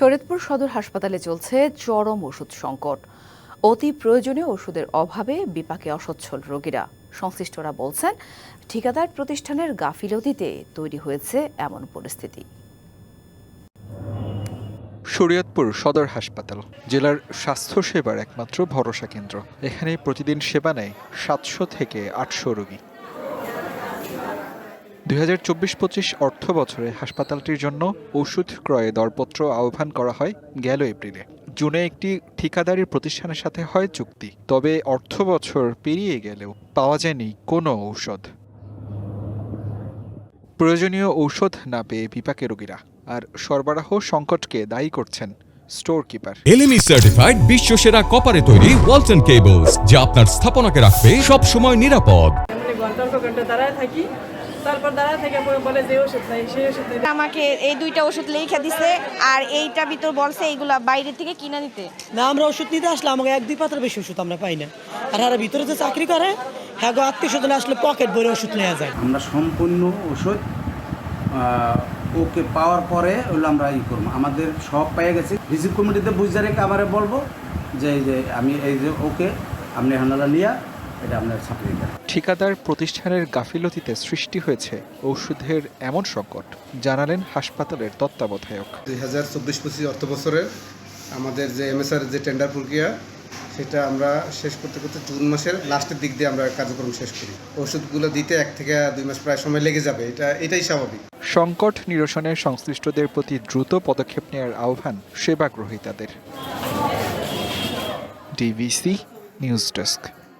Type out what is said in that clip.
শরীয়তপুর সদর হাসপাতালে চলছে চরম ওষুধ সংকট। অতি প্রয়োজনীয় ওষুধের অভাবে বিপাকে অসচ্ছল রোগীরা। সংশ্লিষ্টরা বলছেন, ঠিকাদার প্রতিষ্ঠানের গাফিলতিতে তৈরি হয়েছে এমন পরিস্থিতি। শরীয়তপুর সদর হাসপাতাল, জেলার স্বাস্থ্যসেবার একমাত্র ভরসা কেন্দ্র। এখানে প্রতিদিন সেবা নেয় সাতশো থেকে আটশো রোগী। দুই হাজার চব্বিশ পঁচিশ অর্থ বছরে হাসপাতালটির জন্য ওষুধ ক্রয়ে দরপত্র আহ্বান করা হয় গেল এপ্রিলে। জুনে একটি ঠিকাদারি প্রতিষ্ঠানের সাথে হয় চুক্তি তবে অর্থ বছর পেরিয়ে গেলেও পাওয়া যায়নি কোনো ঔষধ। প্রয়োজনীয় ঔষধ না পেয়ে বিপাকে রোগীরা আর সরবরাহ সংকটকে দায়ী করছেন স্টোর কিপার। এলএমই সার্টিফাইড বিশ্ব সেরা কপারে তৈরি ওয়ালটন কেবলস যা আপনার স্থাপনাকে রাখবে সব সময় নিরাপদ ঘণ্টার পর ঘণ্টা দাঁড়ায় থাকি তারপর দাঁড়ায় থেকে পরে বলে যে ওষুধ নাই সেই ওষুধ নাই। আমাকে এই দুইটা ওষুধ লেখা দিছে আর এইটা ভিতর বলছে এইগুলা বাইরে থেকে কিনা দিতে না আমরা ওষুধ নিতে আসলে আমাকে এক দুই পাতার বেশি ওষুধ আমরা পাই না। আর আর ভিতরে যে চাকরি করে হ্যাঁ গো আত্মীয় স্বজন আসলে পকেট ভরে ওষুধ নেওয়া যায়। আমরা সম্পূর্ণ ওষুধ আহ, ওকে পাওয়ার পরে ওগুলো আমরা ই করব। আমাদের সব পেয়ে গেছে। রিসিভ কমিটিতে বুঝতে রেখে আবার বলব যে এই যে আমি এই যে ওকে আপনি হানালা নিয়া এটা ঠিকাদার প্রতিষ্ঠানের গাফিলতিতে সৃষ্টি হয়েছে ঔষধের এমন সংকট জানালেন হাসপাতালের তত্ত্বাবধায়ক। দুই হাজার চব্বিশ পঁচিশ অর্থ বছরে আমাদের যে এমএসআর যে টেন্ডার প্রক্রিয়া সেটা আমরা শেষ করতে করতে জুন মাসের লাস্টের দিক দিয়ে আমরা কার্যক্রম শেষ করি। ওষুধগুলো দিতে এক থেকে দুই মাস প্রায় সময় লেগে যাবে এটা এটাই স্বাভাবিক। সংকট নিরসনে সংশ্লিষ্টদের প্রতি দ্রুত পদক্ষেপ নেওয়ার আহ্বান সেবা গ্রহীতাদের ডিভিসি নিউজ ডেস্ক।